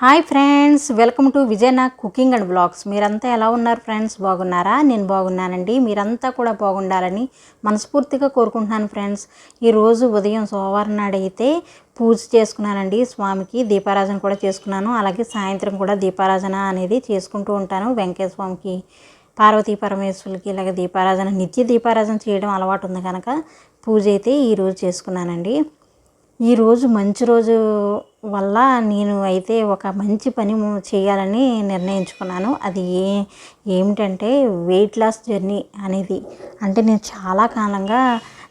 Hi friends welcome to Vijayana cooking and blogs మీరంతా ఎలా ఉన్నారు ఫ్రెండ్స్? బాగున్నారా? నేను బాగున్నానండి. మీరంతా కూడా బాగుండాలని మనస్ఫూర్తిగా కోరుకుంటున్నాను ఫ్రెండ్స్. ఈరోజు ఉదయం సోమవారం నాడు అయితే పూజ చేసుకున్నానండి స్వామికి. దీపారాజన కూడా చేసుకున్నాను. అలాగే సాయంత్రం కూడా దీపారాజన అనేది చేసుకుంటూ ఉంటాను వెంకటేశ్వర స్వామికి. పార్వతీ పరమేశ్వరులకి ఇలాగ దీపారాధన నిత్య దీపారాజన చేయడం అలవాటు ఉంది కనుక పూజ అయితే ఈరోజు చేసుకున్నానండి. ఈరోజు మంచి రోజు వల్ల నేను అయితే ఒక మంచి పని చేయాలని నిర్ణయించుకున్నాను. అది ఏ ఏమిటంటే వెయిట్ లాస్ జర్నీ అనేది. అంటే నేను చాలా కాలంగా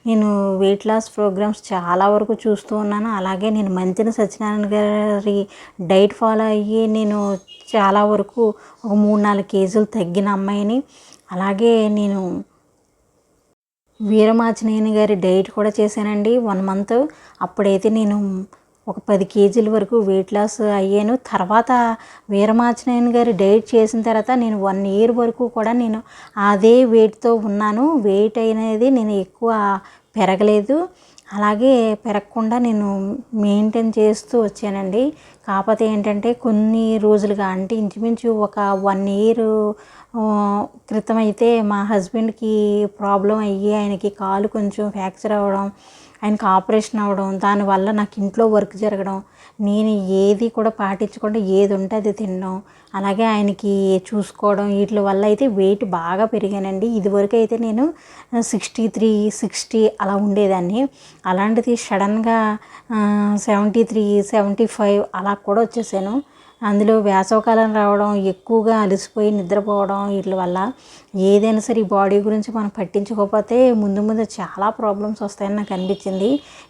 నేను వెయిట్ లాస్ ప్రోగ్రామ్స్ చాలా వరకు చూస్తూ ఉన్నాను. అలాగే నేను మంచిన సత్యనారాయణ గారి డైట్ ఫాలో అయ్యి నేను చాలా వరకు ఒక మూడు నాలుగు కేజీలు తగ్గిన అమ్మాయిని. అలాగే నేను వీరమాచినేని గారి డైట్ కూడా చేశానండి వన్ మంత్. అప్పుడైతే నేను ఒక పది కేజీల వరకు వెయిట్ లాస్ అయ్యాను. తర్వాత వీరమాచినేని గారి డైట్ చేసిన తర్వాత నేను వన్ ఇయర్ వరకు కూడా నేను అదే వెయిట్తో ఉన్నాను. వెయిట్ అనేది నేను ఎక్కువ పెరగలేదు. అలాగే పెరగకుండా నేను మెయింటైన్ చేస్తూ వచ్చానండి. కాకపోతే ఏంటంటే కొన్ని రోజులుగా అంటే ఇంచుమించు ఒక వన్ ఇయర్ క్రితం అయితే మా హస్బెండ్కి ప్రాబ్లం అయ్యి ఆయనకి కాలు కొంచెం ఫ్రాక్చర్ అవ్వడం ఆయనకి ఆపరేషన్ అవ్వడం దానివల్ల నాకు ఇంట్లో వర్క్ జరగడం నేను ఏది కూడా పాటించకుండా ఏది ఉంటే అది తినడం అలాగే ఆయనకి చూసుకోవడం వీటి వల్ల అయితే వెయిట్ బాగా పెరిగానండి. ఇదివరకు అయితే నేను సిక్స్టీ త్రీ సిక్స్టీ అలా ఉండేదాన్ని. అలాంటిది సడన్గా సెవెంటీ త్రీ సెవెంటీ ఫైవ్ అలా కూడా వచ్చేసాను. అందులో వేసవకాలం రావడం ఎక్కువగా అలసిపోయి నిద్రపోవడం వీటి వల్ల ఏదైనా సరే ఈ బాడీ గురించి మనం పట్టించుకోకపోతే ముందు ముందు చాలా ప్రాబ్లమ్స్ వస్తాయని నాకు అనిపించింది.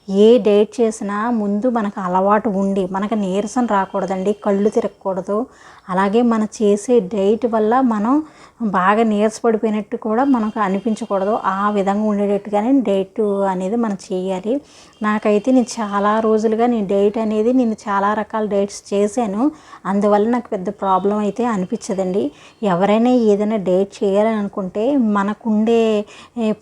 ఏ డైట్ చేసినా ముందు మనకు అలవాటు ఉండి మనకు నీరసం రాకూడదండి కళ్ళు తిరగకూడదు. అలాగే మనం చేసే డైట్ వల్ల మనం బాగా నీరసపడిపోయినట్టు కూడా మనకు అనిపించకూడదు. ఆ విధంగా ఉండేటట్టుగానే డైట్ అనేది మనం చేయాలి. నాకైతే నేను చాలా రోజులుగా నేను డైట్ అనేది నేను చాలా రకాల డైట్స్ చేశాను. అందువల్ల నాకు పెద్ద ప్రాబ్లం అయితే అనిపించదండి. ఎవరైనా ఏదైనా డైట్ చేయాలని అనుకుంటే మనకుండే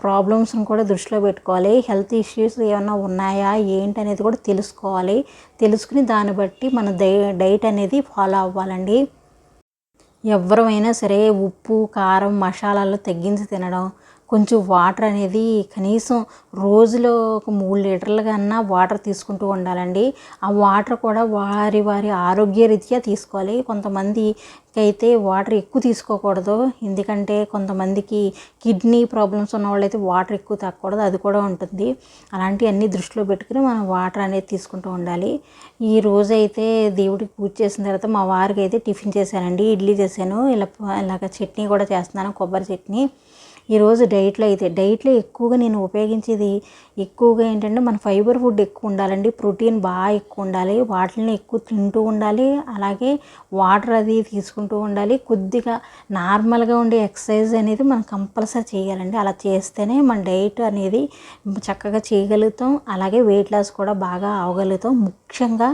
ప్రాబ్లమ్స్ని కూడా దృష్టిలో పెట్టుకోవాలి. హెల్త్ ఇష్యూస్ ఏమైనా ఉన్నాయా ఏంటి అనేది కూడా తెలుసుకోవాలి. తెలుసుకుని దాన్ని బట్టి మన డై డైట్ అనేది ఫాలో అవ్వాలండి. ఎవరైనా సరే ఉప్పు కారం మసాలాలు తగ్గించి తినడం కొంచెం వాటర్ అనేది కనీసం రోజులో ఒక మూడు లీటర్ల కన్నా వాటర్ తీసుకుంటూ ఉండాలండి. ఆ వాటర్ కూడా వారి వారి ఆరోగ్య రీత్యా తీసుకోవాలి. కొంతమంది అయితే వాటర్ ఎక్కువ తీసుకోకూడదు. ఎందుకంటే కొంతమందికి కిడ్నీ ప్రాబ్లమ్స్ ఉన్న వాళ్ళైతే వాటర్ ఎక్కువ తాగకూడదు అది కూడా ఉంటుంది. అలాంటివన్నీ దృష్టిలో పెట్టుకుని మనం వాటర్ అనేది తీసుకుంటూ ఉండాలి. ఈ రోజు అయితే దేవుడికి పూజ చేసిన తర్వాత మా వారికి అయితే టిఫిన్ చేశానండి. ఇడ్లీ చేశాను. ఇలా ఇలాగ చట్నీ కూడా చేస్తున్నాను. కొబ్బరి చట్నీ. ఈరోజు డైట్లో అయితే డైట్లో ఎక్కువగా నేను ఉపయోగించేది ఎక్కువగా ఏంటంటే మన ఫైబర్ ఫుడ్ ఎక్కువ ఉండాలండి. ప్రోటీన్ బాగా ఎక్కువ ఉండాలి. వాటిని ఎక్కువ తింటూ ఉండాలి. అలాగే వాటర్ అది తీసుకుంటూ ఉండాలి. కొద్దిగా నార్మల్గా ఉండే ఎక్సర్సైజ్ అనేది మనం కంపల్సరీ చేయాలండి. అలా చేస్తేనే మన డైట్ అనేది చక్కగా చేయగలుగుతాం. అలాగే వెయిట్ లాస్ కూడా బాగా అవగలుగుతాం. ముఖ్యంగా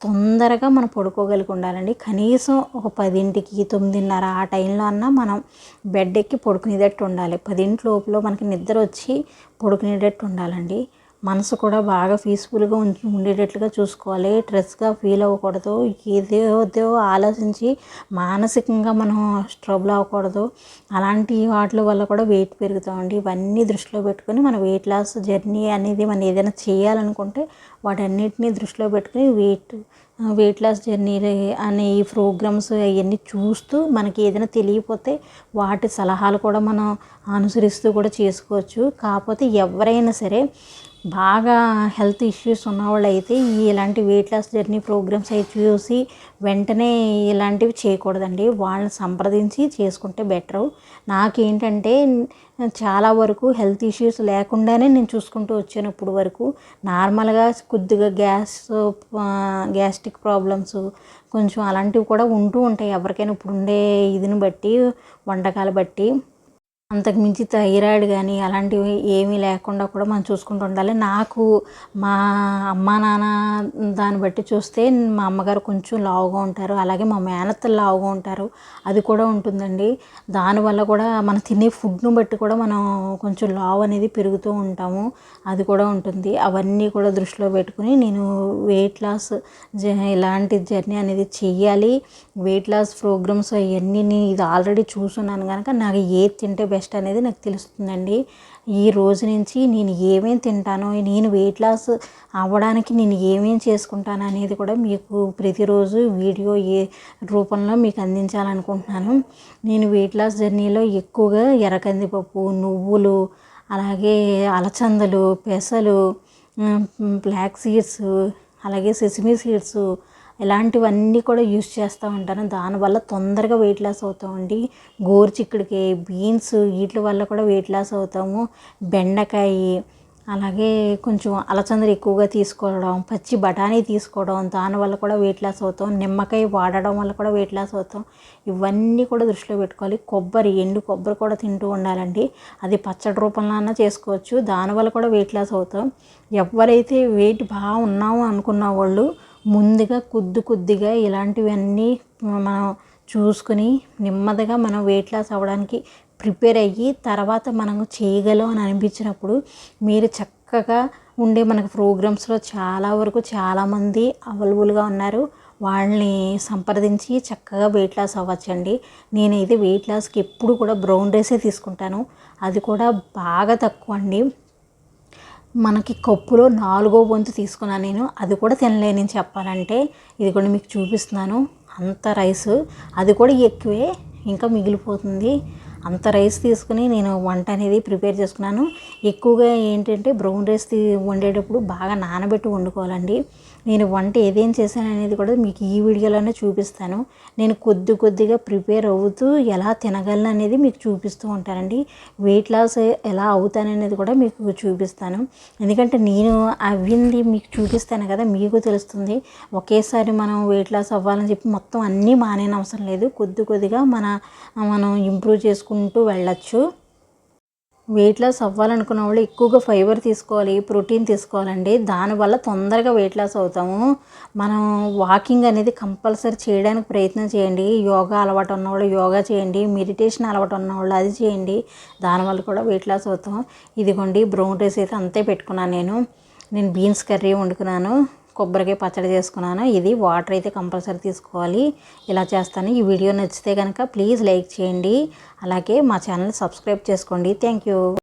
తొందరగా మనం పడుకోగలిగి ఉండాలండి కనీసం ఒక పదింటికి తొమ్మిదిన్నర ఆ టైంలో అన్నా మనం బెడ్ ఎక్కి పడుకునేటట్టు ఉండాలి. పదింటి లోపల మనకి నిద్ర వచ్చి పడుకునేటట్టు ఉండాలండి. మనసు కూడా బాగా పీస్ఫుల్గా ఉండేటట్లుగా చూసుకోవాలి. స్ట్రెస్గా ఫీల్ అవ్వకూడదు. ఏదేదో ఆలోచించి మానసికంగా మనం స్ట్రబుల్ అవ్వకూడదు. అలాంటి వాటి వల్ల కూడా వెయిట్ పెరుగుతామండి ఇవన్నీ దృష్టిలో పెట్టుకొని మన వెయిట్ లాస్ జర్నీ అనేది మనం ఏదైనా చేయాలనుకుంటే వాటన్నిటిని దృష్టిలో పెట్టుకుని వెయిట్ వెయిట్ లాస్ జర్నీ అనే ఈ ప్రోగ్రామ్స్ అవన్నీ చూస్తూ మనకి ఏదైనా తెలియకపోతే వాటి సలహాలు కూడా మనం అనుసరిస్తూ కూడా చేసుకోవచ్చు. కాకపోతే ఎవరైనా సరే బాగా హెల్త్ ఇష్యూస్ ఉన్నవాళ్ళు అయితే ఇలాంటి వెయిట్ లాస్ జర్నీ ప్రోగ్రామ్స్ అయితే చూసి వెంటనే ఇలాంటివి చేయకూడదండి. వాళ్ళని సంప్రదించి చేసుకుంటే బెటరు నాకేంటంటే చాలా వరకు హెల్త్ ఇష్యూస్ లేకుండానే నేను చూసుకుంటూ వచ్చాను ఇప్పుడు వరకు. నార్మల్గా కొద్దిగా గ్యాస్ గ్యాస్ట్రిక్ ప్రాబ్లమ్స్ కొంచెం అలాంటివి కూడా ఉంటూ ఉంటాయి. ఎవరికైనా ఇప్పుడు ఉండే ఇదిని బట్టి వంటకాలు బట్టి. అంతకుమించి థైరాయిడ్ కానీ అలాంటివి ఏమీ లేకుండా కూడా మనం చూసుకుంటూ ఉండాలి. నాకు మా అమ్మ నాన్న దాన్ని బట్టి చూస్తే మా అమ్మగారు కొంచెం లావుగా ఉంటారు. అలాగే మా మేనత్తలు లావుగా ఉంటారు. అది కూడా ఉంటుందండి. దానివల్ల కూడా మనం తినే ఫుడ్ను బట్టి కూడా మనం కొంచెం లావు అనేది పెరుగుతూ ఉంటాము. అది కూడా ఉంటుంది. అవన్నీ కూడా దృష్టిలో పెట్టుకుని నేను వెయిట్ లాస్ జ ఇలాంటి జర్నీ అనేది చెయ్యాలి. వెయిట్ లాస్ ప్రోగ్రామ్స్ అవన్నీ నేను ఇది ఆల్రెడీ చూసున్నాను కనుక నాకు ఏది తింటే బెస్ట్ అనేది నాకు తెలుస్తుందండి. ఈ రోజు నుంచి నేను ఏమేమి తింటానో నేను వెయిట్ లాస్ అవ్వడానికి నేను ఏమేమి చేసుకుంటాను అనేది కూడా మీకు ప్రతిరోజు వీడియో ఏ రూపంలో మీకు అందించాలనుకుంటున్నాను. నేను వెయిట్ లాస్ జర్నీలో ఎక్కువగా ఎర్రకందిపప్పు నువ్వులు అలాగే అలచందలు పెసలు బ్లాక్ సీడ్స్ అలాగే సెసిమీ సీడ్స్ ఇలాంటివన్నీ కూడా యూస్ చేస్తూ ఉంటాను. దానివల్ల తొందరగా వెయిట్ లాస్ అవుతామండి. గోరుచిక్కుడికి బీన్స్ వీటి వల్ల కూడా వెయిట్ లాస్ అవుతాము. బెండకాయ అలాగే కొంచెం అలచందలు ఎక్కువగా తీసుకోవడం పచ్చి బఠానీ తీసుకోవడం దానివల్ల కూడా వెయిట్ లాస్ అవుతాం. నిమ్మకాయ వాడడం వల్ల కూడా వెయిట్ లాస్ అవుతాం. ఇవన్నీ కూడా దృష్టిలో పెట్టుకోవాలి. కొబ్బరి ఎండు కొబ్బరి కూడా తింటూ ఉండాలండి. అది పచ్చడి రూపంలో చేసుకోవచ్చు. దానివల్ల కూడా వెయిట్ లాస్ అవుతాం. ఎవరైతే వెయిట్ బాగా ఉన్నాము అనుకున్న వాళ్ళు ముందుగా కొద్ది కొద్దిగా ఇలాంటివన్నీ మనం చూసుకుని నెమ్మదిగా మనం వెయిట్ లాస్ అవ్వడానికి ప్రిపేర్ అయ్యి తర్వాత మనం చేయగలం అని అనిపించినప్పుడు మీరు చక్కగా ఉండే మనకు ప్రోగ్రామ్స్లో చాలా వరకు చాలామంది అవైలబుల్గా ఉన్నారు. వాళ్ళని సంప్రదించి చక్కగా వెయిట్ లాస్ అవ్వచ్చండి. నేనైతే వెయిట్ లాస్కి ఎప్పుడు కూడా బ్రౌన్ రైసే తీసుకుంటాను. అది కూడా బాగా తక్కువ అండి మనకి కప్పులో నాలుగో వంతు తీసుకున్నాను నేను. అది కూడా తినలేని చెప్పాలంటే. ఇది కూడా మీకు చూపిస్తున్నాను. అంత రైస్. అది కూడా ఎక్కువే. ఇంకా మిగిలిపోతుంది. అంత రైస్ తీసుకుని నేను వంట అనేది ప్రిపేర్ చేసుకున్నాను. ఎక్కువగా ఏంటంటే బ్రౌన్ రైస్ వండేటప్పుడు బాగా నానబెట్టి వండుకోవాలండి. నేను వంట ఏదేం చేశాను అనేది కూడా మీకు ఈ వీడియోలోనే చూపిస్తాను. నేను కొద్ది కొద్దిగా ప్రిపేర్ అవుతూ ఎలా తినగలను అనేది మీకు చూపిస్తూ ఉంటానండి. వెయిట్ లాస్ ఎలా అవుతాననేది కూడా మీకు చూపిస్తాను. ఎందుకంటే నేను అవింది మీకు చూపిస్తాను కదా మీకు తెలుస్తుంది. ఒకేసారి మనం వెయిట్ లాస్ అవ్వాలని చెప్పి మొత్తం అన్నీ మానేన అవసరం లేదు. కొద్ది కొద్దిగా మన మనం ఇంప్రూవ్ చేసుకుంటూ వెళ్ళచ్చు. వెయిట్ లాస్ అవ్వాలనుకున్న వాళ్ళు ఎక్కువగా ఫైబర్ తీసుకోవాలి ప్రోటీన్ తీసుకోవాలండి. దానివల్ల తొందరగా వెయిట్ లాస్ అవుతాము. మనం వాకింగ్ అనేది కంపల్సరీ చేయడానికి ప్రయత్నం చేయండి. యోగా అలవాటు ఉన్నవాళ్ళు యోగా చేయండి. మెడిటేషన్ అలవాటు ఉన్నవాళ్ళు అది చేయండి. దానివల్ల కూడా వెయిట్ లాస్ అవుతాం ఇదిగోండి బ్రౌన్ రైస్ అయితే అంతే పెట్టుకున్నాను నేను. నేను బీన్స్ కర్రీ వండుకున్నాను. కొబ్బరికాయ పచ్చడి చేసుకున్నాను. ఇది వాటర్ అయితే కంపల్సరీ తీసుకోవాలి. ఇలా చేస్తాను. ఈ వీడియో నచ్చితే కనుక ప్లీజ్ లైక్ చేయండి. అలాగే మా ఛానల్ సబ్స్క్రైబ్ చేసుకోండి. Thank you.